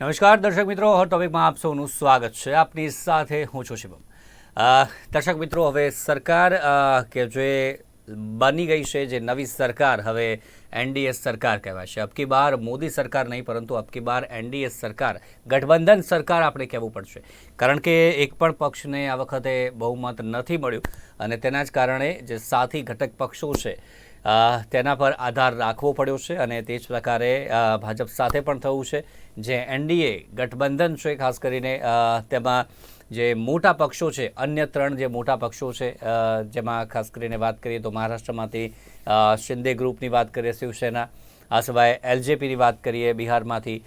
નમસ્કાર, દર્શક મિત્રો. હર ટોપિકમાં આપ સૌનું સ્વાગત છે. આપની સાથે હું છું શિવમ. દર્શક મિત્રો, હવે સરકાર કે જે બની ગઈ છે, જે નવી સરકાર, હવે એનડીએ સરકાર કહેવાય છે. અબકી બાર મોદી સરકાર નહીં, પરંતુ અબકી બાર એનડીએ સરકાર, ગઠબંધન સરકાર આપણે કહેવું પડશે. કારણ કે એક પણ પક્ષને આ વખતે બહુમત નથી મળ્યું. અને તેના જ કારણે જે સાથી ઘટક પક્ષો છે તેના પર આધાર રાખવો પડ્યો છે અને તે જ પ્રકારે ભાજપ સાથે પણ થયું છે. જે એનડીએ, ગઠબંધન છે, ખાસ કરીને તેમાં જે મોટા પક્ષો છે, અન્ય ત્રણ જે મોટા પક્ષો છે જેમાં ખાસ કરીને વાત કરીએ તો મહારાષ્ટ્રમાંથી શિંદે ગ્રુપની વાત કરીએ, શિવસેના, આ સિવાય એલજેપીની વાત કરીએ, બિહારમાંથી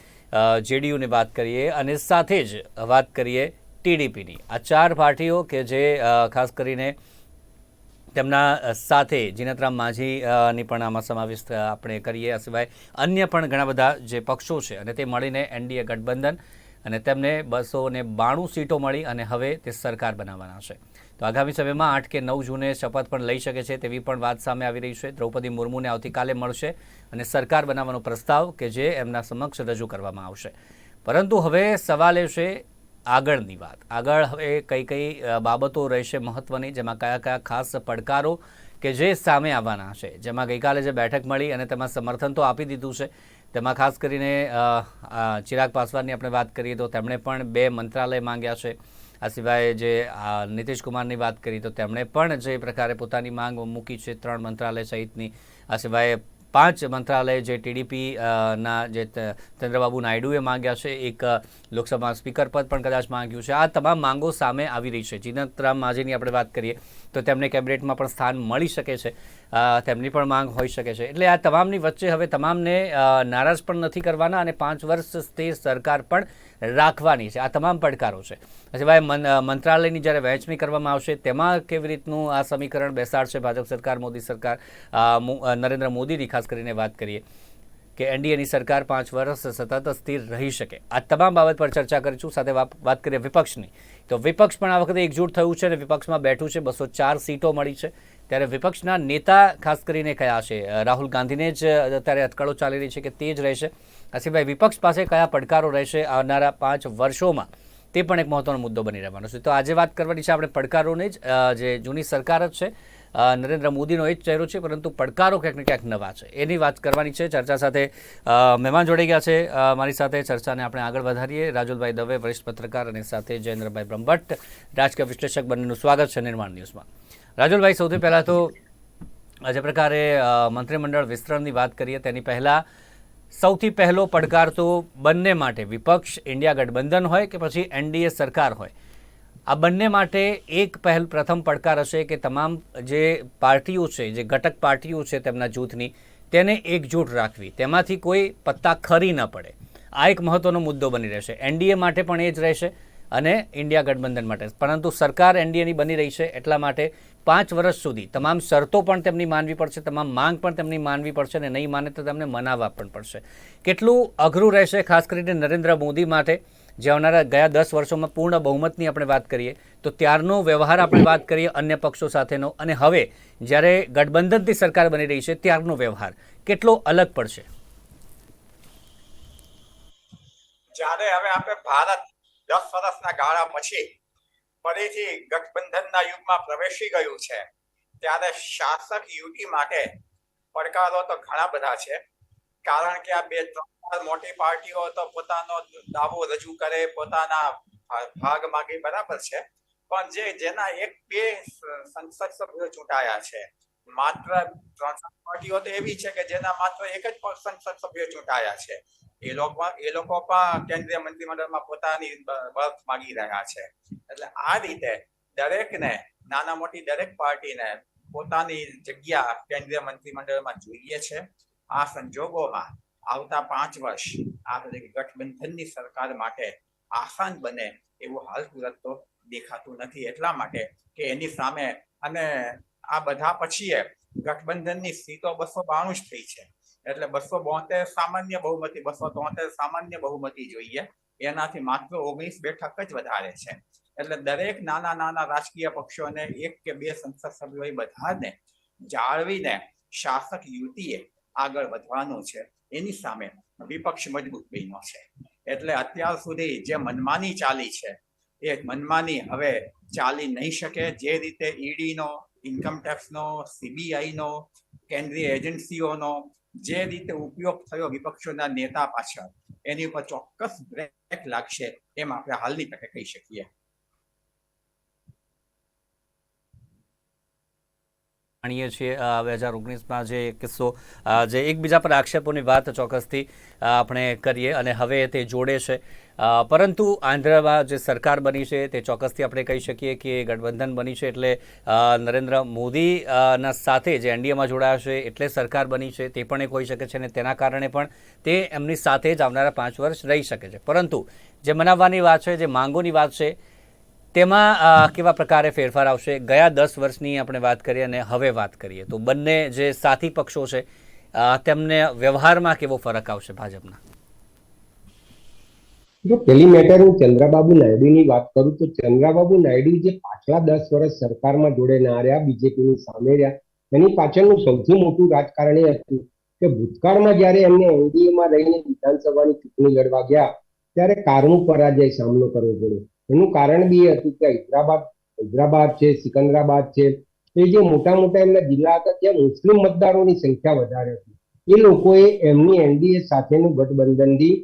જેડીયુની વાત કરીએ અને સાથે જ વાત કરીએ ટીડીપીની. આ ચાર પાર્ટીઓ કે જે ખાસ કરીને તેમના સાથે જીનતરામ માઝી અ, પણ આમાં સમાવેશ આપણે કરીએ. આ સિવાય અન્ય પણ ઘણા બધા જે પક્ષો છે અને તે મળીને એનડીએ ગઠબંધન અને તેમને બસો ને બાણું સીટો મળી અને હવે તે સરકાર બનાવવાના છે. તો આગામી સમયમાં આઠ કે નવ જૂને શપથ પણ લઈ શકે છે તેવી પણ વાત સામે આવી રહી છે. દ્રૌપદી મુર્મુને આવતીકાલે મળશે અને સરકાર બનાવવાનો પ્રસ્તાવ કે જે એમના સમક્ષ રજૂ કરવામાં આવશે. પરંતુ હવે સવાલ એ છે આગળની વાત. આગળ હવે કઈ કઈ બાબતો રહેશે મહત્વની, જેમાં કયા કયા ખાસ પડકારો કે જે સામે આવવાના છે. જેમાં ગઈકાલે જે બેઠક મળી અને તેમાં સમર્થન તો આપી દીધું છે. તેમાં ખાસ કરીને ચિરાગ પાસવાનની આપણે વાત કરીએ તો તેમણે પણ બે મંત્રાલય માંગ્યા છે. આ સિવાય જે નીતિશ કુમારની વાત કરી તો તેમણે પણ જે પ્રકારે પોતાની માંગ મૂકી છે ત્રણ મંત્રાલય સહિતની. આ સિવાય પાંચ મંત્રાલય જે ટીડીપી ના જે ચંદ્રબાબુ નાયડુએ માંગ્યા છે, એક લોકસભા સ્પીકર પદ પણ કદાચ માંગ્યું છે. આ તમામ માંગો સામે આવી રહી છે. જીનતરામ માઝીની આપણે વાત કરીએ, તો તેમને કેબિનેટમાં પણ સ્થાન મળી શકે છે. તેમની પણ માંગ હોઈ શકે છે. એટલે આ તમામની વચ્ચે હવે તમામને નારાજ પણ નથી કરવાના અને પાંચ વર્ષ તે સરકાર પણ રાખવાની છે. આ તમામ પડકારો છે. સિવાય મંત્રાલયની જ્યારે વહેંચણી કરવામાં આવશે, તેમાં કેવી રીતનું આ સમીકરણ બેસાડશે ભાજપ સરકાર, મોદી સરકાર? નરેન્દ્ર મોદીની ખાસ કરીને વાત કરીએ. કે એનડીએની સરકાર પાંચ વર્ષ સતત સ્થિર રહી શકે. આ તમામ બાબત પર ચર્ચા કરીશું સાથે વાત કરીએ વિપક્ષની. તો વિપક્ષ પણ આ વખતે એકજૂટ થયું છે અને વિપક્ષમાં બેઠું છે. બસો ચાર સીટો મળી છે. ત્યારે વિપક્ષના નેતા ખાસ કરીને કયા છે? રાહુલ ગાંધીને જ અત્યારે અટકળો ચાલી રહી છે કે તે જ રહેશે? આ સિવાય વિપક્ષ પાસે કયા પડકારો રહેશે આવનારા પાંચ વર્ષોમાં? તે પણ એક મહત્વનો મુદ્દો બની રહેવાનો છે. તો આજે વાત કરવાની છે આપણે પડકારોને જ. જે જૂની સરકાર જ છે નરેન્દ્ર મોદીનો એ જ ચહેરો છે, પરંતુ પડકારો ક્યાંક ને ક્યાંક નવા છે. એની વાત કરવાની છે. ચર્ચા સાથે મહેમાન જોડાઈ ગયા છે. મારી સાથે ચર્ચાને આપણે આગળ વધારીએ. રાજુલભાઈ દવે, વરિષ્ઠ પત્રકાર અને સાથે જયેન્દ્રભાઈ બ્રહ્મભટ્ટ, રાજકીય વિશ્લેષક બંનેનું સ્વાગત છે નિર્માણ ન્યૂઝમાં. રાજુલભાઈ, સૌથી પહેલાં તો જે પ્રકારે મંત્રીમંડળ વિસ્તરણની વાત કરીએ, તેની પહેલાં સૌથી પહેલો પડકાર તો બંને માટે વિપક્ષ, ઇન્ડિયા ગઠબંધન હોય કે પછી એનડીએ સરકાર હોય. આ બંને માટે એક પહેલ પ્રથમ પડકાર હશે કે તમામ જે પાર્ટીઓ છે, જે ઘટક પાર્ટીઓ છે તેમના જૂથની, તેને એકજૂટ રાખવી. તેમાંથી કોઈ પત્તા ખરી ન પડે. આ એક મહત્વનો મુદ્દો બની રહેશે. એનડીએ માટે પણ એ જ રહેશે અને ઇન્ડિયા ગઠબંધન માટે. પરંતુ સરકાર એનડીએની બની રહી છે એટલા માટે પાંચ વર્ષ સુધી તમામ શરતો પણ તેમની માનવી પડશે, તમામ માંગ પણ તેમની માનવી પડશે અને નહીં માને તો તેમને મનાવવા પણ પડશે. કેટલું અઘરું રહેશે ખાસ કરીને નરેન્દ્ર મોદી માટે? જે આવનારા ગયા દસ વર્ષોમાં પૂર્ણ બહુમતની આપણે વાત કરીએ, તો ત્યારનો વ્યવહાર આપણે વાત કરીએ અન્ય પક્ષો સાથેનો. અને હવે, જ્યારે ગઠબંધનથી સરકાર બની રહી છે, ત્યારનો વ્યવહાર કેટલો અલગ પડશે? જ્યારે હવે આપણે ભારત દસ વર્ષના ગાળા પછી ફરીથી ગઠબંધનના યુગમાં પ્રવેશી ગયું છે, ત્યારે શાસક યુતિ માટે પડકારો તો ઘણા બધા છે. કારણ કે આ બે ત્રણ મોટી પાર્ટીઓ તો પોતાનો દાવો રજૂ કરે, પોતાના ભાગ માંગે, બરાબર છે. પણ જે જેના એક, બે સંસદ સભ્યો ચૂંટાયા છે, માત્ર ત્રણ પાર્ટીઓ તો એવી છે કે જેના માત્ર એક જ સંસદ સભ્યો ચૂંટાયા છે. એ લોકો એ લોકો પણ કેન્દ્રીય મંત્રીમંડળમાં પોતાની બર્થ માંગી રહ્યા છે. એટલે આ રીતે દરેકને, નાના મોટી દરેક પાર્ટીને પોતાની જગ્યા કેન્દ્રીય મંત્રીમંડળમાં જોઈએ છે. આ સંજોગોમાં આવતા પાંચ વર્ષ આ ગઠબંધનની સરકાર માટે આસાન બને એવું હાલ સુરત તો દેખાતું નથી. એટલા માટે કે એની સામે અને આ બધા પછી ગઠબંધનની સીટો બસો બાણું જ થઈ છે. એટલે બસો બોતેર સામાન્ય બહુમતી, બસો તોતેર સામાન્ય બહુમતી જોઈએ. એનાથી માત્ર ઓગણીસ બેઠક જ વધારે છે. એટલે દરેક નાના નાના રાજકીય પક્ષોને એક કે બે સંસદ સભ્યો એ બધાને જાળવીને શાસક યુતિએ આગળ વધવાનું છે. એની સામે વિપક્ષ મજબૂત બન્યો છે. એટલે અત્યાર સુધી જે મનમાની ચાલી છે, એ મનમાની હવે ચાલી નહીં શકે. જે રીતે ઈડીનો ઇન્કમટેક્સનો સીબીઆઈનો, કેન્દ્રીય એજન્સીઓનો જે રીતે ઉપયોગ થયો વિપક્ષોના નેતા પાછળ, એની ઉપર ચોક્કસ બ્રેક લાગશે એમ આપણે હાલની તકે કહી શકીએ. જાણીએ છીએ બે હજાર ઓગણીસમાં જે કિસ્સો જે એકબીજા પર આક્ષેપોની વાત ચોક્કસથી આપણે કરીએ અને હવે તે જોડે છે. પરંતુ આંધ્રમાં જે સરકાર બની છે તે ચોક્કસથી આપણે કહી શકીએ કે ગઠબંધન બની છે એટલે નરેન્દ્ર મોદીના સાથે જે એનડીએમાં જોડાયા છે, એટલે સરકાર બની છે, તે પણ એક હોઈ શકે છે અને તેના કારણે પણ તે એમની સાથે જ આવનારા પાંચ વર્ષ રહી શકે છે. પરંતુ જે મનાવવાની વાત છે, જે માંગોની વાત છે તેમાં કેવા પ્રકારે ફેરફાર આવશે? ગયા દસ વર્ષની આપણે વાત કરીએ અને હવે વાત કરીએ. તો બંને જે સાથી પક્ષો છે તેમને વ્યવહારમાં કેવો ફરક આવશે ભાજપના? જો પેલી મેટર હું ચંદ્રબાબુ નાયડુની વાત કરું, તો ચંદ્રબાબુ નાયડુ જે પાછલા દસ વર્ષ સરકારમાં જોડે ના રહ્યા બીજેપીની સામે રહ્યા, એની પાછળનું સૌથી મોટું રાજકારણ એ હતું કે ભૂતકાળમાં જ્યારે એમને એનડીએમાં રહીને વિધાનસભાની ચૂંટણી લડવા ગયા, ત્યારે કારનું પરાજય સામનો કરવો પડ્યો. એનું કારણ બી એ હતું કે હૈદરાબાદ હૈદરાબાદ છે, સિકંદરાબાદ છે. એ જે મોટા મોટા એમના જિલ્લા હતા, ત્યાં મુસ્લિમ મતદારોની સંખ્યા વધારે હતી. એ લોકોએ એમની એનડીએ સાથેનું ગઠબંધનથી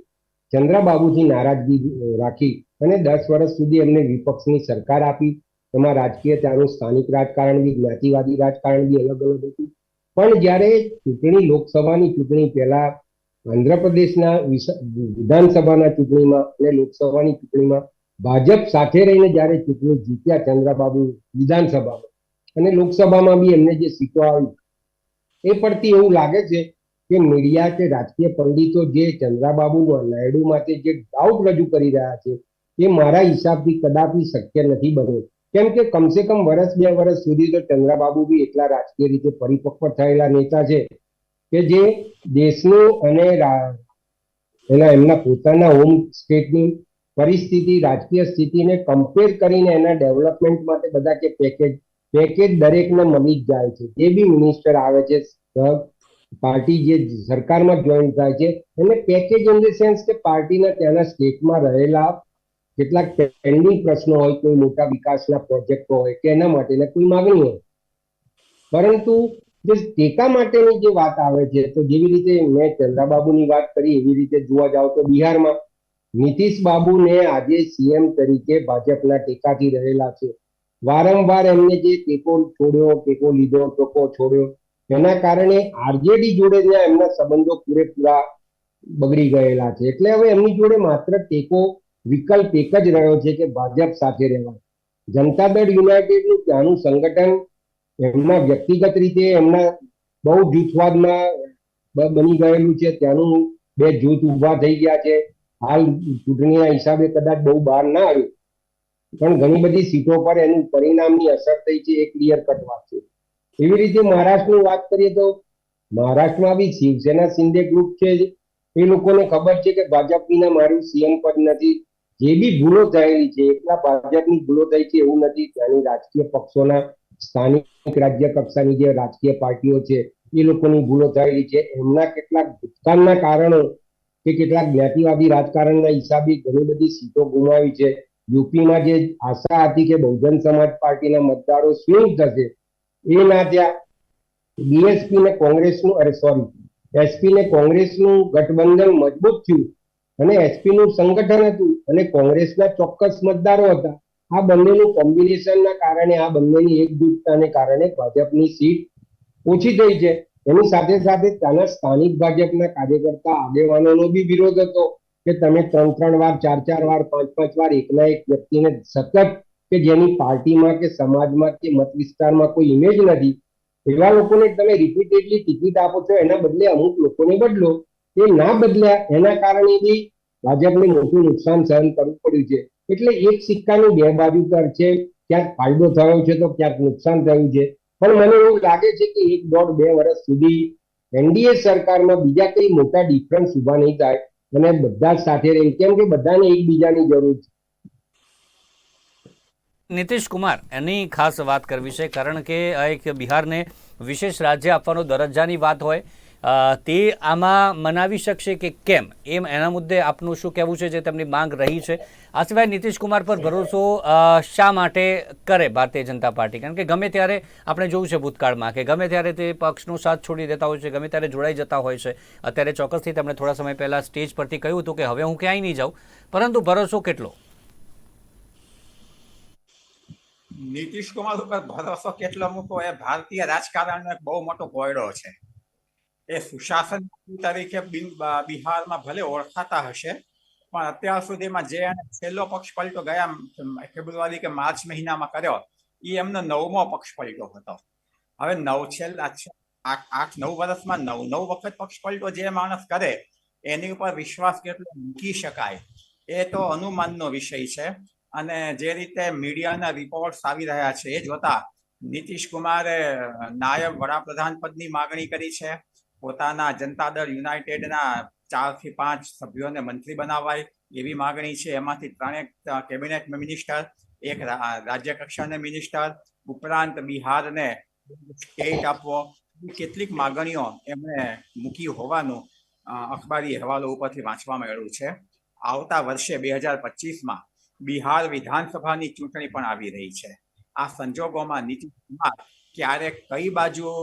ચંદ્રબાબુથી નારાજગી રાખી અને દસ વર્ષ સુધી એમને વિપક્ષની સરકાર આપી. એમાં રાજકીય ત્યાંનું સ્થાનિક રાજકારણ બી, જ્ઞાતિવાદી રાજકારણ બી અલગ અલગ હતું. પણ જ્યારે ચૂંટણી લોકસભાની ચૂંટણી પહેલા આંધ્રપ્રદેશના વિધાનસભાના ચૂંટણીમાં અને લોકસભાની ચૂંટણીમાં ભાજપ સાથે રહીને જ્યારે ચૂંટણી જીત્યા ચંદ્રબાબુ વિધાનસભામાં અને લોકસભામાં બી એમને જે સીટો આવી, એ પરથી એવું લાગે છે કે મીડિયા કે રાજકીય પંડિતો જે ચંદ્રબાબુ નાયડુ માટે જે ડાઉટ રજૂ કરી રહ્યા છે, એ મારા હિસાબથી કદાપી શક્ય નથી બન્યો. કેમ કે કમસે કમ વર્ષ બે વર્ષ સુધી તો ચંદ્રબાબુ બી એટલા રાજકીય રીતે પરિપક્વ થયેલા નેતા છે કે જે દેશનું અને એના, એમના પોતાના હોમ સ્ટેટની પરિસ્થિતિ, રાજકીય સ્થિતિને કમ્પેર કરીને એના ડેવલપમેન્ટ માટે બધા કે પેકેજ પેકેજ દરેકને મળી જ જાય છે. જે બી મિનિસ્ટર આવે છે પાર્ટી જે સરકારમાં જોઈન થાય છે, એને પેકેજ ઇન ધ સેન્સ કે પાર્ટીના ત્યાંના સ્ટેટમાં રહેલા કેટલાક પેન્ડિંગ પ્રશ્નો હોય, કોઈ મોટા વિકાસના પ્રોજેક્ટો હોય કે એના માટેના કોઈ માગણી હોય. પરંતુ જે ટેકા માટેની જે વાત આવે છે, તો જેવી રીતે મેં ચંદ્રાબાબુની વાત કરી, એવી રીતે જોવા જાવ તો બિહારમાં નીતિશ બાબુને આજે સીએમ તરીકે ભાજપના ટેકાથી રહેલા છે. વારંવાર એમને જે ટેકો છોડ્યો, ટેકો લીધો, ટેકો છોડ્યો, એના કારણે આરજેડી જોડે ત્યાં એમના સંબંધો પૂરેપૂરા બગડી ગયેલા છે. એટલે હવે એમની જોડે માત્ર ટેકો, વિકલ્પ એક જ રહ્યો છે કે ભાજપ સાથે રહેવા. જનતા દળ યુનાઇટેડનું ત્યાંનું સંગઠન એમના વ્યક્તિગત રીતે એમના બહુ જૂથવાદમાં બની ગયેલું છે. ત્યાંનું બે જૂથ ઊભા થઈ ગયા છે. હાલ ચૂંટણીના હિસાબે કદાચ બહુ બહાર ના આવ્યું. પણ ઘણી બધી સીટો પર એનું પરિણામની અસર થઈ છે એ ક્લિયર કટ વાત છે. એવી રીતે મહારાષ્ટ્રની વાત કરીએ તો મહારાષ્ટ્રમાં બી શિવસેના શિંદે ગ્રુપ છે. એ લોકોને ખબર છે કે ભાજપ વિના મારું સીએમ પદ નથી. જે બી ભૂલો થયેલી છે એટલા ભાજપની ભૂલો થઈ છે એવું નથી. ત્યાંની રાજકીય પક્ષોના સ્થાનિક રાજ્ય કક્ષાની જે રાજકીય પાર્ટીઓ છે, એ લોકોની ભૂલો થયેલી છે. એમના કેટલાક ભૂતકાળના કારણો કે કેટલાક જ્ઞાતિવાદી રાજકારણના હિસાબે ઘણી બધી સીટો ગુમાવી છે. યુપીમાં જે આશા હતી કે બહુજન સમાજ પાર્ટીના મતદારો સ્વિંગ થશે એ ના ત્યાં બીએસપી ને કોંગ્રેસનું, અરે સોરી એસપી ને કોંગ્રેસનું ગઠબંધન મજબૂત થયું અને એસપી નું સંગઠન હતું અને કોંગ્રેસના ચોક્કસ મતદારો હતા. આ બંનેનું કોમ્બિનેશનના કારણે, આ બંનેની એકજૂટતાને કારણે ભાજપની સીટ ઓછી થઈ છે. એની સાથે સાથે ત્યાંના સ્થાનિક ભાજપના કાર્યકર્તા આગેવાનોનો બી વિરોધ હતો કે તમે ત્રણ ત્રણ વાર, ચાર ચાર વાર, પાંચ પાંચ વાર એકના એક વ્યક્તિને સતત કે જેની પાર્ટીમાં કે સમાજમાં કે મત વિસ્તારમાં કોઈ ઇમેજ નથી, એવા લોકોને તમે રિપીટેડલી ટિકિટ આપો છો, એના બદલે અમુક લોકોને બદલો. એ ના બદલ્યા, એના કારણે બી ભાજપને મોટું નુકસાન સહન કરવું પડ્યું છે. એટલે એક સિક્કાની બે બાજુ પર છે, ક્યાંક ફાયદો થયો છે તો ક્યાંક નુકસાન થયું છે. પણ મને એવું લાગે છે કે એક દોઢ બે વર્ષ સુધી એનડીએ સરકારમાં બીજા કઈ મોટા ડિફરન્સ ઊભા નહીં થાય અને બધા સાથે રહી કેમ કે બધાને એકબીજાની જરૂર છે. નીતિશ કુમાર, એની ખાસ વાત કરવી છે, કારણ કે એક બિહારને વિશેષ રાજ્ય આપવાનો દરજ્જાની વાત હોય. તે આમાં મનાવી શકશે કે કેમ? એમ એના મુદ્દે આપનું શું કહેવું છે જે તેમની માંગ રહી છે? આ સિવાય નીતિશ કુમાર પર ભરોસો શા માટે કરે ભારતીય જનતા પાર્ટી? કારણ કે ગમે ત્યારે આપણે જોયું છે ભૂતકાળમાં કે ગમે ત્યારે તે પક્ષનો સાથ છોડી દેતા હોય છે, ગમે ત્યારે જોડાઈ જતા હોય છે, અત્યારે ચોક્કસથી તેમણે થોડા સમય પહેલાં સ્ટેજ પરથી કહ્યું હતું કે હવે હું ક્યાંય નહીં જાઉં. પરંતુ ભરોસો કેટલો? નીતિશ કુમાર ઉપર ભરોસો કેટલો મૂકો એ ભારતીય રાજકારણનો એક બહુ મોટો કોયડો છે. એ સુશાસન તરીકે બિહારમાં ભલે ઓળખાતા હશે, પણ અત્યાર સુધીમાં જે એને છેલ્લો પક્ષ પલટો ગયા ફેબ્રુઆરી કે માર્ચ મહિનામાં કર્યો એ એમનો નવમો પક્ષ પલટો હતો. હવે નવ છેલ્લા આઠ નવ વર્ષમાં નવ નવ વખત પક્ષ પલટો જે માણસ કરે, એની ઉપર વિશ્વાસ કેટલો મૂકી શકાય, એ તો અનુમાનનો વિષય છે. અને જે રીતે મીડિયાના રિપોર્ટ્સ આવી રહ્યા છે, એ જોતા નીતિશ કુમારે નાયબ વડાપ્રધાન પદની માગણી કરી છે. પોતાના જનતા દળ યુનાઇટેડના ચારથી પાંચ સભ્યોને મંત્રી બનાવાય એવી માગણી છે. એમાંથી ત્રણેક કેબિનેટ મિનિસ્ટર, એક રાજ્ય કક્ષાના મિનિસ્ટર, ઉપરાંત બિહારને સ્ટેટ આપવો કેટલીક માગણીઓ એમણે મૂકી હોવાનું અખબારી અહેવાલો ઉપરથી વાંચવા મળ્યું છે. આવતા વર્ષે બે હજાર પચીસમાં બિહાર વિધાનસભાની ચૂંટણી પણ આવી રહી છે. આ સંજોગોમાં નીતિશ કુમાર ક્યારે કઈ બાજુ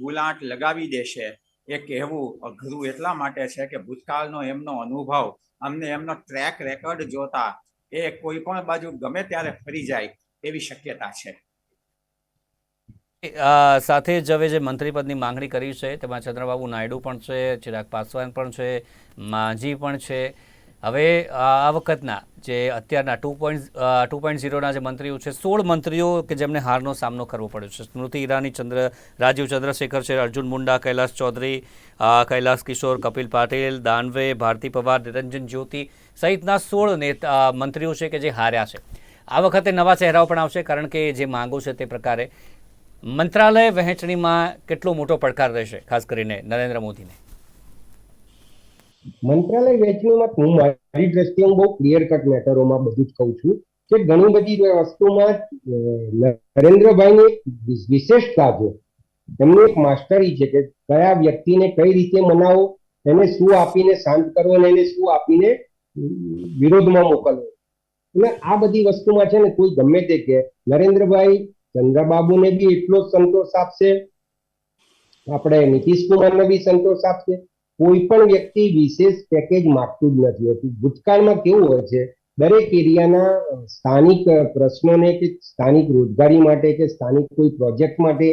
ગુલાંટ લગાવી દેશે એ કહેવું અઘરું એટલા માટે છે કે ભૂતકાળનો એમનો અનુભવ, અમને એમનો ટ્રેક રેકોર્ડ જોતા એ કોઈ પણ બાજુ ગમે ત્યારે ફરી જાય એવી શક્યતા છે. સાથે જ હવે જે મંત્રી પદની માંગણી કરી છે, તેમાં ચંદ્રબાબુ નાયડુ પણ છે, ચિરાગ પાસવાન પણ છે માંઝી પણ છે. હવે આ વખતના જે અત્યારના ટુ પોઈન્ટ ટુ પોઈન્ટ ઝીરોના જે મંત્રીઓ છે, સોળ મંત્રીઓ કે જેમને હારનો સામનો કરવો પડ્યો છે. સ્મૃતિ ઈરાની, ચંદ્ર, રાજીવ ચંદ્રશેખર છે, અર્જુન મુંડા, કૈલાસ ચૌધરી કૈલાસ કિશોર, કપિલ પાટીલ, દાનવે, ભારતી પવાર, નિરંજન જ્યોતિ સહિતના સોળ નેતા મંત્રીઓ છે કે જે હાર્યા છે. આ વખતે નવા ચહેરાઓ પણ આવશે કારણ કે જે માંગો છે તે પ્રકારે મંત્રાલય વહેંચણીમાં કેટલો મોટો પડકાર રહેશે, ખાસ કરીને નરેન્દ્ર મોદીને. મંત્રાલય વહેંચણીમાં હું મારી દ્રષ્ટિએ હું બહુ ક્લિયર કટ મેટરોમાં બધું જ કહું છું કે ઘણી બધી વસ્તુમાં નરેન્દ્રભાઈની એક વિશેષતા છે એમની એક માસ્ટરી છે કે કયા વ્યક્તિને કઈ રીતે મનાવો, એને શું આપીને શાંત કરવો અને એને શું આપીને વિરોધમાં મોકલવો. એટલે આ બધી વસ્તુમાં છે ને કોઈ ગમે તે કે નરેન્દ્રભાઈ ચંદ્રબાબુને બી એટલો જ સંતોષ આપશે, આપણે નીતિશ કુમારને બી સંતોષ આપશે. કોઈ પણ વ્યક્તિ વિશેષ પેકેજ માગતું જ નથી. હોતું ભૂતકાળમાં કેવું હોય છે, દરેક એરિયાના સ્થાનિક પ્રશ્નોને કે સ્થાનિક રોજગારી માટે કે સ્થાનિક કોઈ પ્રોજેક્ટ માટે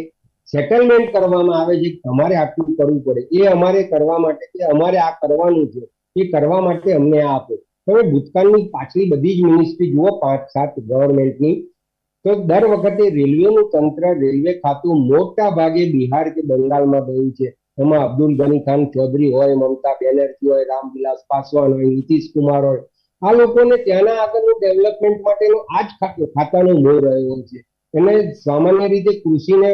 સેટલમેન્ટ કરવામાં આવે છે તમારે આટલું કરવું પડે. એ અમારે કરવા માટે કે અમારે આ કરવાનું છે, એ કરવા માટે અમને આ આપો. હવે ભૂતકાળની પાછલી બધી જ મિનિસ્ટ્રી જુઓ, પાંચ, સાત ગવર્મેન્ટની તો દર વખતે રેલવેનું તંત્ર, રેલવે ખાતું મોટા ભાગે બિહાર કે બંગાળમાં ગયું છે. એમાં અબ્દુલ ગની ખાન, ચૌધરી હોય, મમતા બેનર્જી હોય, રામવિલાસ પાસવાન હોય, નીતિશ કુમાર હોય. આ લોકોને ત્યાંના આગળનું ડેવલપમેન્ટ માટેનો આ જ ખાતાનો મોહ રહ્યો છે. એને સામાન્ય રીતે કૃષિને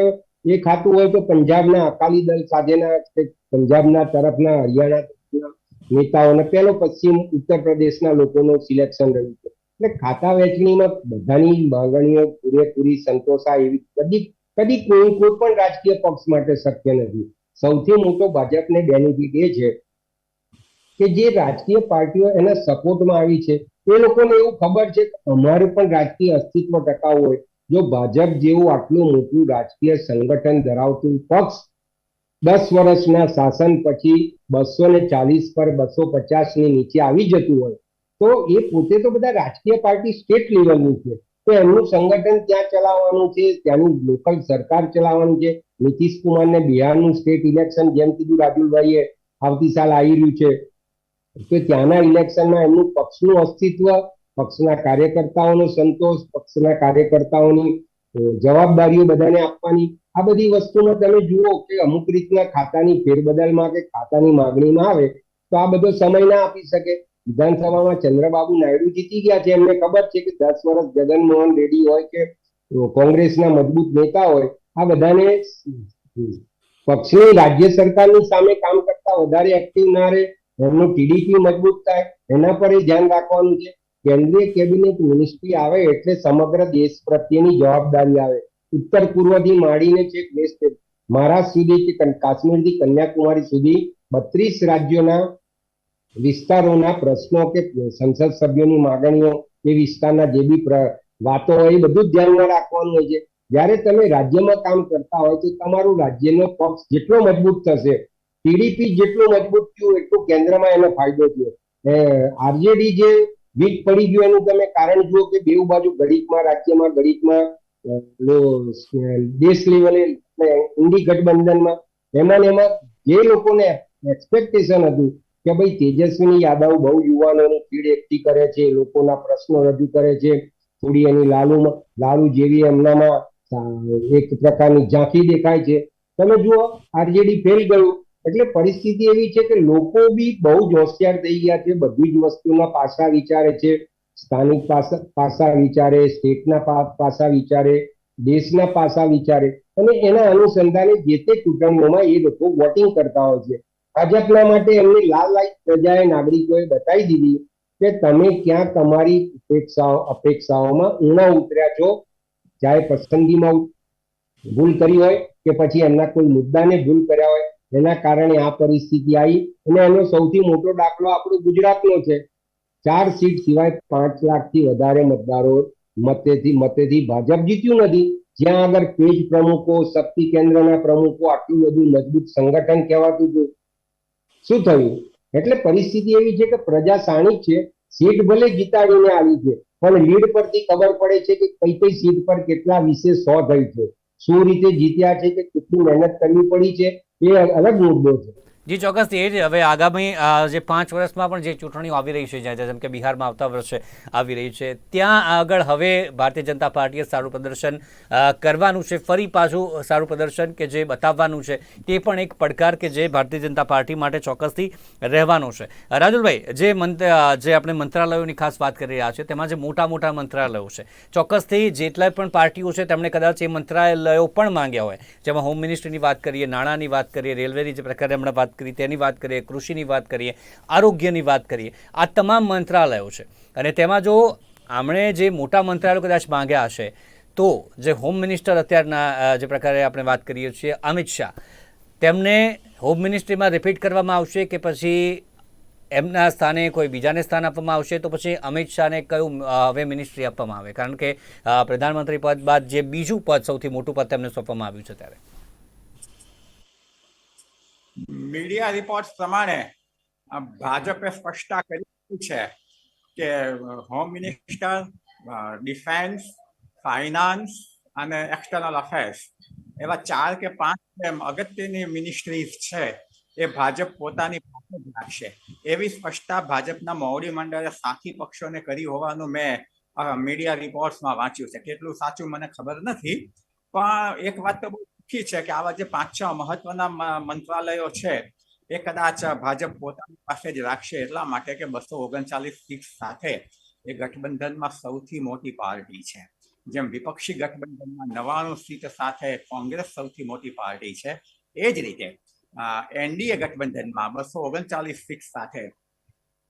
એ ખાતું હોય તો પંજાબના અકાલી દળ સાથેના પંજાબના તરફના હરિયાણા નેતાઓને પેલો પશ્ચિમ ઉત્તર પ્રદેશના લોકોનું સિલેક્શન રહ્યું છે. એટલે ખાતા વહેંચણીમાં બધાની માંગણીઓ પૂરેપૂરી સંતોષાય એવી કદી કદી કોઈ કોઈ પણ રાજકીય પક્ષ માટે શક્ય નથી. સૌથી મોટો ભાજપને બેનિફિટ એ છે કે જે રાજકીય પાર્ટીઓ એના સપોર્ટમાં આવી છે. એ લોકોને એવું ખબર છે કે અમારું પણ રાજકીય અસ્તિત્વ ટકાવવું હોય. જો ભાજપ જેવું આટલું મોટું રાજકીય સંગઠન ધરાવતું પક્ષ દસ વર્ષના શાસન પછી બસો ને ચાલીસ પર બસો પચાસની નીચે આવી જતું હોય, તો એ પોતે તો બધા રાજકીય પાર્ટી સ્ટેટ લેવલની છે. તો એમનું સંગઠન ત્યાં ચલાવવાનું છે, ત્યાંની લોકલ સરકાર ચલાવવાની છે. નીતિશ કુમારને બિહારનું સ્ટેટ ઇલેક્શન જેમ કીધું રાજુભાઈએ આવતી સાલ આવી રહ્યું છે. તો ત્યાંના ઇલેક્શનમાં એમનું પક્ષનું અસ્તિત્વ, પક્ષના કાર્યકર્તાઓનો સંતોષ, પક્ષના કાર્યકર્તાઓની જવાબદારીઓ બધાને આપવાની. આ બધી વસ્તુમાં તમે જુઓ કે અમુક રીતના ખાતાની ફેરબદલમાં કે ખાતાની માગણીમાં આવે, તો આ બધો સમય ના આપી શકે. વિધાનસભામાં ચંદ્રબાબુ નાયડુ જીતી ગયા છે. એમને ખબર છે કે દસ વર્ષ જગનમોહન રેડ્ડી હોય કે કોંગ્રેસના મજબૂત નેતા હોય આ બધાને પક્ષની રાજ્ય સરકારની સામે કામ કરતા વધારે એક્ટિવ ના રહે, એમનું ટીડીપી મજબૂત થાય, એના પર ધ્યાન રાખવાનું છે. કેન્દ્રીય કેબિનેટ મિનિસ્ટ્રી આવે એટલે સમગ્ર દેશ પ્રત્યેની જવાબદારી આવે. ઉત્તર પૂર્વથી માંડીને છેક વેસ્ટ મહારાષ્ટ્ર સુધી કે કાશ્મીરથી કન્યાકુમારી સુધી બત્રીસ રાજ્યોના વિસ્તારોના પ્રશ્નો કે સંસદ સભ્યોની માગણીઓ, એ વિસ્તારના જે બી વાતો હોય એ બધું ધ્યાનમાં રાખવાનું હોય છે. જ્યારે તમે રાજ્યમાં કામ કરતા હોય તો તમારું રાજ્યનો પક્ષ જેટલો મજબૂત થશે ટીડીપી જેટલું મજબૂત થયું એટલું કેન્દ્રમાં એનો ફાયદો થયો. આરજેડી જે વીક પડી ગયું એનું તમે કારણ જુઓ કે બેઉ બાજુ ગણિતમાં, રાજ્યમાં ગણિતમાં દેશ લેવલે ઇન્ડી ગઠબંધનમાં, એમાં ને એમાં જે લોકોને એક્સપેક્ટેશન હતું કે ભાઈ તેજસ્વીની યાદવ બહુ યુવાનોની ભીડ એકઠી કરે છે લોકોના પ્રશ્નો રજૂ કરે છે, થોડી એની લાલુમાં, લાલુ જેવી એમનામાં એક પ્રકારની ઝાંખી દેખાય છે. તમે જુઓ, આરજેડી ફેલ ગયું. એટલે પરિસ્થિતિ એવી છે કે લોકો બી બહુ જ હોશિયાર થઈ ગયા છે. બધી જ વસ્તુના પાસા વિચારે છે. સ્થાનિક પાસા વિચારે, સ્ટેટના પાસા વિચારે, દેશના પાસા વિચારે. અને એના અનુસંધાને જે તે ચૂંટણીઓમાં એ લોકો વોટિંગ કરતા હોય છે. ભાજપના માટે એમની લાલ લાઈટ પ્રજાએ નાગરિકોએ બતાવી દીધી કે તમે ક્યાં તમારી અપેક્ષાઓ, અપેક્ષાઓમાં ઊણા ઉતર્યા છો. ચાહે પસંદગીમાં ભૂલ કરી હોય કે પછી એમના કોઈ મુદ્દાને ભૂલ કર્યા હોય, એના કારણે આ પરિસ્થિતિ આવી. અને એનો સૌથી મોટો દાખલો આપણો ગુજરાતનો છે. ચાર સીટ સિવાય પાંચ લાખથી વધારે મતદારો મતેથી મતેથી ભાજપ જીત્યું નથી. જ્યાં આગળ પેજ પ્રમુખો, શક્તિ કેન્દ્રના પ્રમુખો, આટલું બધું મજબૂત સંગઠન કહેવાતું હતું. શું થયું? એટલે પરિસ્થિતિ એવી છે કે પ્રજા સાણી છે. સીટ ભલે જીતાડીને આવી છે, પણ લીડ પરથી ખબર પડે છે કે કઈ કઈ સીટ પર કેટલા વિશે સો થઈ છે. શું રીતે જીત્યા છે કે કેટલી મહેનત કરવી પડી છે, એ અલગ મુદ્દો છે. જી ચોક્કસથી એ જ હવે આગામી જે પાંચ વર્ષમાં પણ જે ચૂંટણીઓ આવી રહી છે જ્યાં જેમ કે બિહારમાં આવતા વર્ષે આવી રહી છે, ત્યાં આગળ હવે ભારતીય જનતા પાર્ટીએ સારું પ્રદર્શન કરવાનું છે. ફરી પાછું સારું પ્રદર્શન કે જે બતાવવાનું છે, તે પણ એક પડકાર કે જે ભારતીય જનતા પાર્ટી માટે ચોક્કસથી રહેવાનો છે. રાજુલભાઈ, જે મંત્ર જે આપણે મંત્રાલયોની ખાસ વાત કરી રહ્યા છે તેમાં જે મોટા મોટા મંત્રાલયો છે, ચોક્કસથી જેટલા પણ પાર્ટીઓ છે, તેમણે કદાચ એ મંત્રાલયો પણ માંગ્યા હોય. જેમાં હોમ મિનિસ્ટ્રીની વાત કરીએ, નાણાંની વાત કરીએ, રેલવેની જે પ્રકારે હમણાં વાત કરી તેની વાત કરીએ, કૃષિની વાત કરીએ, આરોગ્યની વાત કરીએ, આ તમામ મંત્રાલયો છે. અને તેમાં જો આમણે જે મોટા મંત્રાલયો કદાચ માંગ્યા હશે, તો જે હોમ મિનિસ્ટર અત્યારના જે પ્રકારે આપણે વાત કરીએ છીએ, અમિત શાહ, તેમને હોમ મિનિસ્ટ્રીમાં રિપીટ કરવામાં આવશે કે પછી એમના સ્થાને કોઈ બીજાને સ્થાન આપવામાં આવશે, તો પછી અમિત શાહને કયું હવે મિનિસ્ટ્રી આપવામાં આવે? કારણ કે પ્રધાનમંત્રી પદ બાદ જે બીજું પદ સૌથી મોટું પદ તેમને સોંપવામાં આવ્યું છે ત્યારે. મીડિયા રિપોર્ટ પ્રમાણે ભાજપે સ્પષ્ટતા કરી છે કે હોમ મિનિસ્ટર ડિફેન્સ ફાઇનાન્સ અને એક્સટર્નલ અફેર્સ એવા ચાર કે પાંચ અગત્યની મિનિસ્ટ્રીઝ છે એ ભાજપ પોતાની પાસે જ રાખશે. એવી સ્પષ્ટતા ભાજપના મોવડી મંડળે સાથી પક્ષોને કરી હોવાનું મેં મીડિયા રિપોર્ટ્સમાં વાંચ્યું છે. કેટલું સાચું મને ખબર નથી, પણ એક વાત તો બહુ ચોખ્ખી છે કે આવા જે પાંચ છ મહત્વના મંત્રાલયો છે, એ કદાચ ભાજપ પોતાની પાસે જ રાખશે એટલા માટે કે બસો ઓગણચાલીસ સીટ સાથે એ ગઠબંધનમાં સૌથી મોટી પાર્ટી છે. જેમ વિપક્ષી ગઠબંધનમાં નવાણું સીટ સાથે કોંગ્રેસ સૌથી મોટી પાર્ટી છે, એ જ રીતે એનડીએ ગઠબંધનમાં બસો ઓગણચાલીસ સીટ સાથે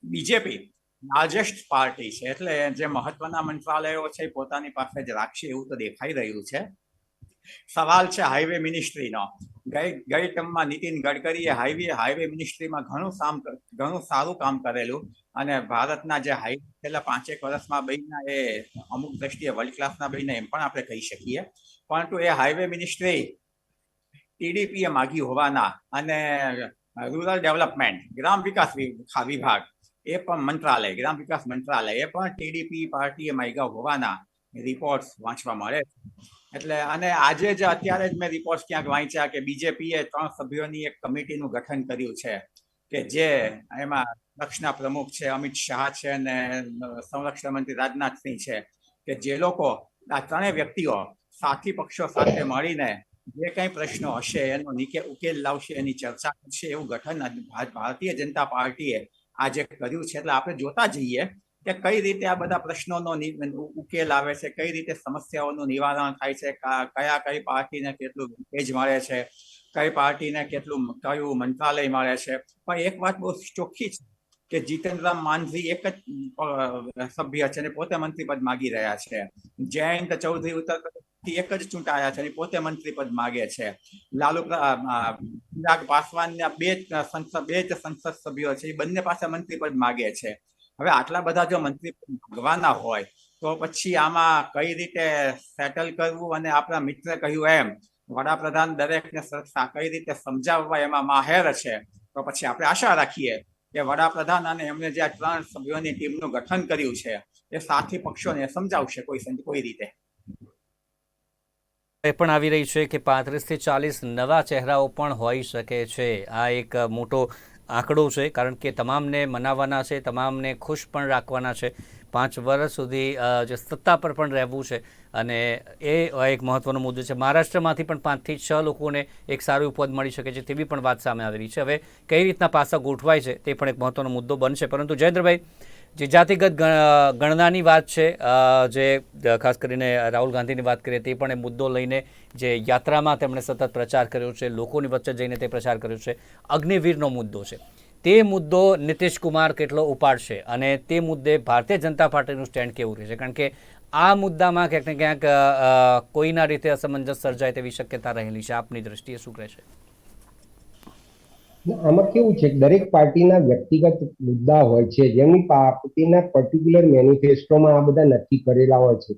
બીજેપી લાર્જેસ્ટ પાર્ટી છે. એટલે જે મહત્વના મંત્રાલયો છે પોતાની પાસે જ રાખશે એવું તો દેખાઈ રહ્યું છે. સવાલ છે હાઈવે મિનિસ્ટ્રીનો ગઈ ગઈ ટર્મમાં નીતિન ગડકરીએ હાઈવે હાઈવે મિનિસ્ટ્રીમાં ઘણું કામ ઘણું સારું કામ કરેલું. અને ભારતના જે હાઈવે છેલ્લા પાંચેક વર્ષમાં બહીના એ અમુક દ્રષ્ટિએ વર્લ્ડ ક્લાસના બહીને એમ પણ આપણે કહી શકીએ. પરંતુ એ હાઈવે મિનિસ્ટ્રી ટીડીપીએ માગી હોવાના અને રૂરલ ડેવલપમેન્ટ ગ્રામ વિકાસ વિભાગ એ પણ મંત્રાલય, ગ્રામ વિકાસ મંત્રાલય એ પણ ટીડીપી પાર્ટીએ માગ્યા હોવાના. રિપોર્ટ્સ વાંચવા મળે એટલે અને આજે જ અત્યારે જ મેં રિપોર્ટ ક્યાંક વાંચ્યા કે બીજેપીએ ત્રણ સભ્યોની એક કમિટીનું ગઠન કર્યું છે કે જે એમાં પક્ષના પ્રમુખ છે, અમિત શાહ છે અને સંરક્ષણ મંત્રી રાજનાથસિંહ છે કે જે લોકો આ ત્રણેય વ્યક્તિઓ સાથી પક્ષો સાથે મળીને જે કંઈ પ્રશ્નો હશે એનો ઉકેલ લાવશે, એની ચર્ચા કરશે એવું ગઠન ભારતીય જનતા પાર્ટીએ આજે કર્યું છે. એટલે આપણે જોતા જઈએ કે કઈ રીતે આ બધા પ્રશ્નોનો ઉકેલ આવે છે, કઈ રીતે સમસ્યાઓનું નિવારણ થાય છે કયા કઈ પાર્ટીને કેટલું પેજ મળે છે, કઈ પાર્ટીને કેટલું કયું મંત્રાલય મળે છે. પણ એક વાત બહુ ચોખ્ખી છે કે જીતેન્દ્ર રામ માંઝી એક જ સભ્ય છે અને પોતે મંત્રી પદ માગી રહ્યા છે. જયંત ચૌધરી ઉત્તર પ્રદેશથી એક જ ચૂંટાયા છે અને પોતે મંત્રી પદ માગે છે. લાલુ ચિરાગ પાસવાનના બે જ સંસદ, બે જ સંસદ સભ્યો છે, એ બંને પાસે મંત્રી પદ માગે છે. હવે આટલા બધા જો મંત્રી પદ હોય, તો પછી આમાં કઈ રીતે સેટલ કરવું અને આપણા મિત્ર કહ્યું એમ, વડાપ્રધાન દરેકને કઈ રીતે સમજાવવા એમાં માહેર છે, તો પછી આપણે આશા રાખીએ કે વડાપ્રધાન અને એમને જે ત્રણ સભ્યોની ટીમનું ગઠન કર્યું છે, એ સાથી પક્ષોને સમજાવશે કોઈ કોઈ રીતે. એ પણ આવી રહી છે કે પાંત્રીસથી ચાલીસ નવા ચહેરાઓ પણ હોઈ શકે છે. આ એક મોટો આંકડો છે, કારણ કે તમામને મનાવવાના છે, તમામને ખુશ પણ રાખવાના છે. પાંચ વર્ષ સુધી જે સત્તા પર પણ રહેવું છે અને એ એક મહત્વનો મુદ્દો છે. મહારાષ્ટ્રમાંથી પણ પાંચથી છ લોકોને એક સારું પદ મળી શકે છે તેવી પણ વાત સામે આવી રહી છે. હવે કઈ રીતના પાસા ગોઠવાય છે તે પણ એક મહત્વનો મુદ્દો બનશે. પરંતુ જયેન્દ્રભાઈ જે જાતિગત ગણનાની વાત છે જે ખાસ કરીને રાહુલ ગાંધીની વાત કરીએ તે પણ એ મુદ્દો લઈને જે યાત્રામાં તેમણે સતત પ્રચાર કર્યો છે, લોકોની વચ્ચે જઈને તે પ્રચાર કર્યો છે, અગ્નિવીરનો મુદ્દો છે. તે મુદ્દો નીતિશ કુમાર કેટલો ઉપાડશે અને તે મુદ્દે ભારતીય જનતા પાર્ટીનું સ્ટેન્ડ કેવું રહેશે? કારણ કે આ મુદ્દામાં ક્યાંક ને ક્યાંક કોઈના રીતે અસમંજસ સર્જાય તેવી શક્યતા રહેલી છે. આપની દ્રષ્ટિએ શું રહેશે? આમાં કેવું છે દરેક પાર્ટીના વ્યક્તિગત મુદ્દા હોય છે, જેમની પાર્ટીના પર્ટિક્યુલર મેનિફેસ્ટોમાં આ બધા નક્કી કરેલા હોય છે.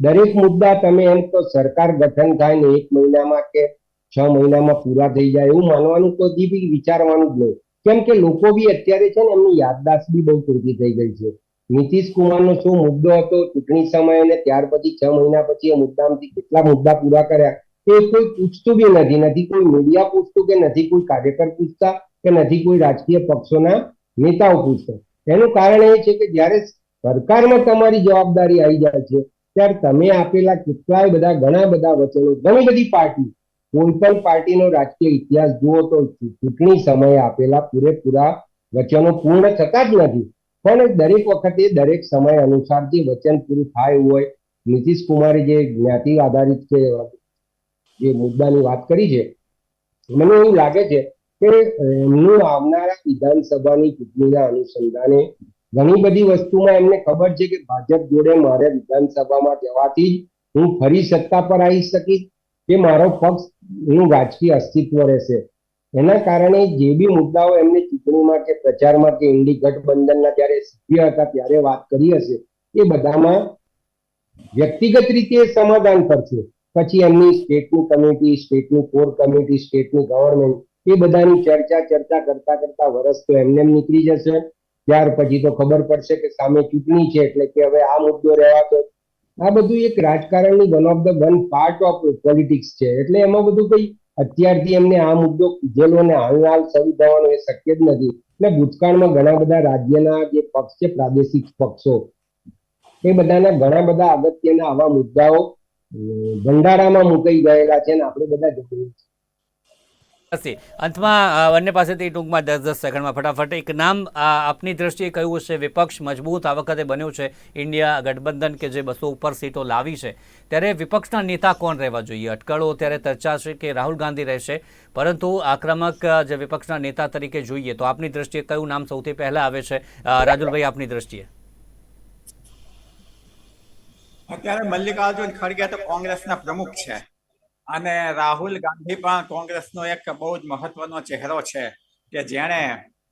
દરેક મુદ્દા તમે એમ તો સરકાર ગઠન થાય ને એક મહિનામાં કે છ મહિનામાં પૂરા થઈ જાય એવું માનવાનું કોઈ બી વિચારવાનું જ નહીં. કેમ કે લોકો બી અત્યારે છે ને એમની યાદદાસ્ત બી બહુ ટૂંકી થઈ ગઈ છે. નીતિશ કુમારનો શું મુદ્દો હતો, ચૂંટણી સમયે અને ત્યાર પછી છ મહિના પછી એ મુદ્દામાંથી કેટલા મુદ્દા પૂરા કર્યા એ કોઈ પૂછતું બી નથી નથી કોઈ મીડિયા પૂછતું કે નથી કોઈ કાર્યકર પૂછતા કે નથી કોઈ રાજકીય પક્ષોના નેતાઓ પૂછતા. એનું કારણ એ છે કે જ્યારે સરકારમાં તમારી જવાબદારી આવી જાય છે, ત્યારે તમે આપેલા કેટલાય બધા ઘણા બધા વચનો, ઘણી બધી પાર્ટી, કોઈ પણ પાર્ટીનો રાજકીય ઇતિહાસ જુઓ તો ચૂંટણી સમયે આપેલા પૂરેપૂરા વચનો પૂર્ણ થતા જ નથી. પણ દરેક વખતે, દરેક સમય અનુસાર જે વચન પૂરું થાય હોય, નીતિશ કુમારે જે જ્ઞાતિ આધારિત કે જે મુદ્દાની વાત કરી છે, મને એવું લાગે છે કે એમનું આવનારા વિધાનસભાની ચૂંટણીના અનુસંધાને ઘણી બધી વસ્તુમાં એમને ખબર છે કે ભાજપ જોડે મારે વિધાનસભામાં જવાથી હું ફરી સત્તા પર આવી શકીશ કે મારો પક્ષનું રાજકીય અસ્તિત્વ રહેશે. એના કારણે જે બી મુદ્દાઓ એમને ચૂંટણીમાં કે પ્રચારમાં કે ઇન્ડી ગઠબંધનના જ્યારે સભ્ય હતા ત્યારે વાત કરી હશે, એ બધામાં વ્યક્તિગત રીતે સમાધાન કરશે પછી એમની સ્ટેટની કમિટી સ્ટેટની કોર કમિટી સ્ટેટની ગવર્મેન્ટ એ બધાની ચર્ચા ચર્ચા કરતા કરતા વર્ષ તો એમને નીકળી જશે. ત્યાર પછી તો ખબર પડશે કે સામે ચૂંટણી છે એટલે કે હવે આ મુદ્દો રહેવા દો. આ બધું એક રાજકારણની one of the one part of politics છે. એટલે એમાં બધું કઈ અત્યારથી એમને આ મુદ્દો કીધેલો ને હાલ હાલ શરૂ થવાનો એ શક્ય જ નથી. એટલે ભૂતકાળમાં ઘણા બધા રાજ્યના જે પક્ષ છે, પ્રાદેશિક પક્ષો, એ બધાના ઘણા બધા અગત્યના આવા મુદ્દાઓ ભંડારામાં મુકાઈ ગયેલા છે ને આપણે બધા હશે અંતમાં બંને પાસેથી ટૂંકમાં દસ દસ સેકન્ડમાં ફટાફટ એક નામ આપની દ્રષ્ટિએ કયું છે? વિપક્ષ મજબૂત આ વખતે બન્યું છે ઇન્ડિયા ગઠબંધન કે જે બસો ઉપર સીટો લાવી છે? ત્યારે વિપક્ષના નેતા કોણ રહેવા જોઈએ? અટકળો ત્યારે ચર્ચા છે કે રાહુલ ગાંધી રહેશે, પરંતુ આક્રમક જે વિપક્ષના નેતા તરીકે જોઈએ તો આપની દ્રષ્ટિએ કયું નામ સૌથી પહેલા આવે છે? રાજુલભાઈ, આપની દ્રષ્ટિએ. અત્યારે મલ્લિકાર્જુન ખડગે તો કોંગ્રેસના પ્રમુખ છે. અને રાહુલ ગાંધી પણ કોંગ્રેસનો એક બહુ જ મહત્વનો ચહેરો છે કે જેણે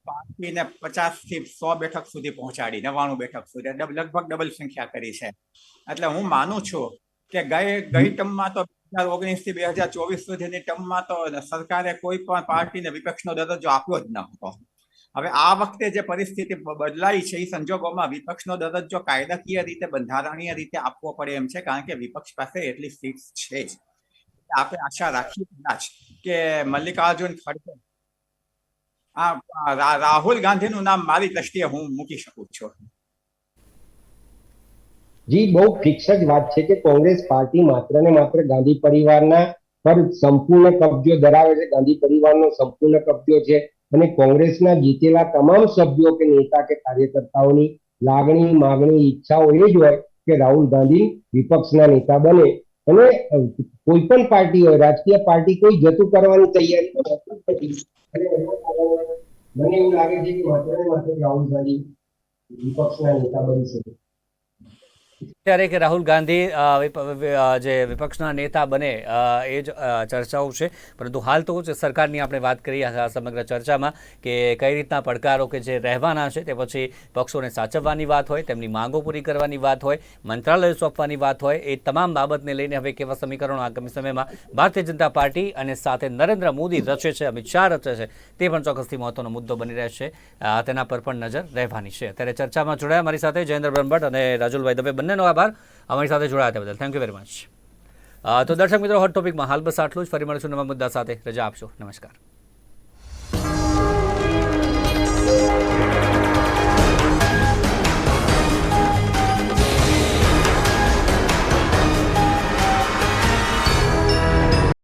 પાર્ટીને પચાસથી સો બેઠક સુધી પહોંચાડી નવાણું બેઠક સુધી લગભગ ડબલ સંખ્યા કરી છે. એટલે હું માનું છું કે ગઈ ગઈ ટર્મમાં તો બે હજાર ઓગણીસથી બે હજાર ચોવીસ સુધીની ટર્મમાં તો સરકારે કોઈ પણ પાર્ટીને વિપક્ષનો દરજ્જો આપ્યો જ ન હતો. હવે આ વખતે જે પરિસ્થિતિ બદલાઈ છે એ સંજોગોમાં વિપક્ષનો દરજ્જો કાયદાકીય રીતે, બંધારણીય રીતે આપવો પડે એમ છે, કારણ કે વિપક્ષ પાસે એટલી સીટ છે જ. આપણે આશા રાખીએ કદાચ કે મલ્લિકાર્જુન ખડગે, આ રાહુલ ગાંધીનું નામ મારી દ્રષ્ટિએ હું મૂકી શકું છું. જી, બહુ ફિક્સ જ વાત છે કે કોંગ્રેસ પાર્ટી માત્ર ને માત્ર ગાંધી પરિવારના પર સંપૂર્ણ કબજો ધરાવે છે. ગાંધી પરિવારનો સંપૂર્ણ કબજો છે. અને કોંગ્રેસના જીતેલા તમામ સભ્યો કે નેતા કે કાર્યકર્તાઓની લાગણી, માગણી, ઈચ્છાઓ એ જ હોય કે રાહુલ ગાંધી વિપક્ષના નેતા બને. અને કોઈ પણ પાર્ટી હોય, રાજકીય પાર્ટી કોઈ જતું કરવાની તૈયારી મને એવું લાગે છે કે માત્ર રાહુલ ગાંધી વિપક્ષના નેતા બની શકે. ત્યારે કે રાહુલ ગાંધી જે વિપક્ષના નેતા બને એ જ ચર્ચાઓ છે. પરંતુ હાલ તો સરકારની આપણે વાત કરી આ સમગ્ર ચર્ચામાં કે કઈ રીતના પડકારો કે જે રહેવાના છે તે પછી પક્ષોને સાચવવાની વાત હોય, તેમની માંગો પૂરી કરવાની વાત હોય, મંત્રાલય સોંપવાની વાત હોય, એ તમામ બાબતને લઈને હવે કેવા સમીકરણો આગામી સમયમાં ભારતીય જનતા પાર્ટી અને સાથે નરેન્દ્ર મોદી રચે છે, અમિત શાહ રચે છે, તે પણ ચોક્કસથી મહત્વનો મુદ્દો બની રહેશે તેના પર પણ નજર રહેવાની છે. અત્યારે ચર્ચામાં જોડાયા મારી સાથે જયેન્દ્ર બ્રહ્મભટ્ટ અને રાજુલભાઈ દવે. બંનેનો આભાર. અમારી સાથે જોડાયા હતા બદલ થેન્ક યુ વેરી મચ તો દર્શક મિત્રો હોટ ટોપિકમાં હાલ બસ આટલું જ. ફરી મળશું નવા મુદ્દા સાથે. રજા આપશો. નમસ્કાર.